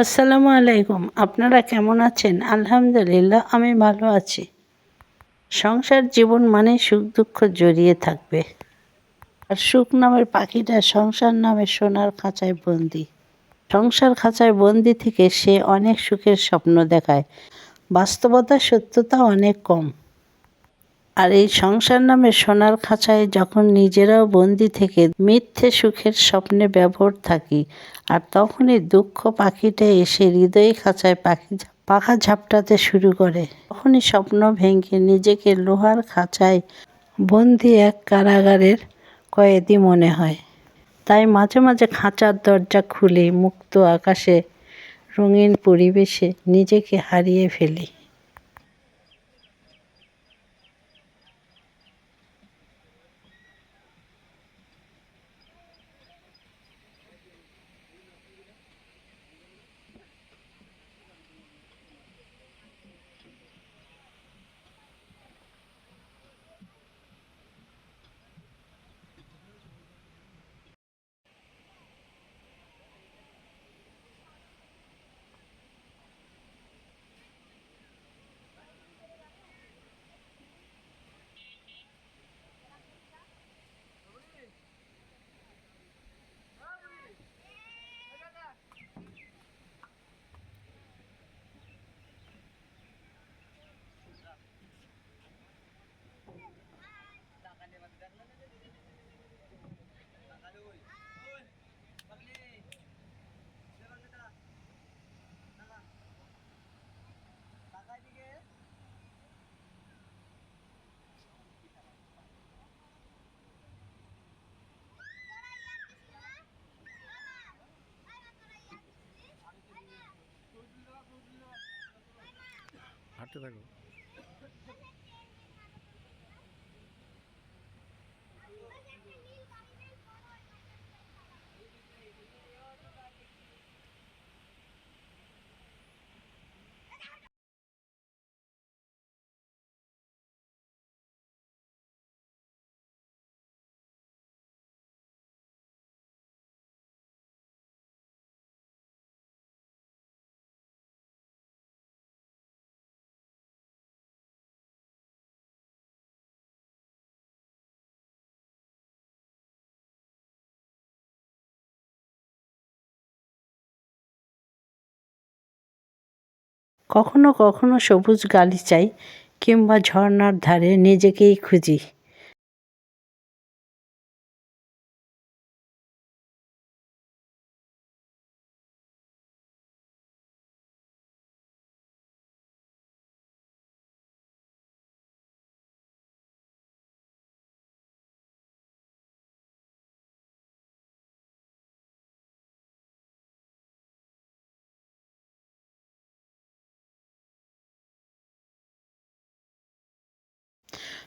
আসসালামু আলাইকুম। আপনারা কেমন আছেন? আলহামদুলিল্লাহ, আমি ভালো আছি। সংসার জীবন মানে সুখ দুঃখ জড়িয়ে থাকবে। আর সুখ নামের পাখিটা সংসার নামে সোনার খাঁচায় বন্দি। সংসার খাঁচায় বন্দি থেকে সে অনেক সুখের স্বপ্ন দেখায়। বাস্তবতার সত্যতা অনেক কম। আর এই সংসার নামে সোনার খাঁচায় যখন নিজেরাও বন্দি থেকে মিথ্যে সুখের স্বপ্নে ব্যবহার থাকি, আর তখনই দুঃখ পাখিটা এসে হৃদয় খাঁচায় পাখি পাখা ঝাপটাতে শুরু করে। তখনই স্বপ্ন ভেঙে নিজেকে লোহার খাঁচায় বন্দি এক কারাগারের কয়েদি মনে হয়। তাই মাঝে মাঝে খাঁচার দরজা খুলে মুক্ত আকাশে রঙিন পরিবেশে নিজেকে হারিয়ে ফেলি। হাঁটতে থাকো। কখনো কখনো সবুজ গালিচাই কিংবা ঝর্নার ধারে নিজেকেই খুঁজি।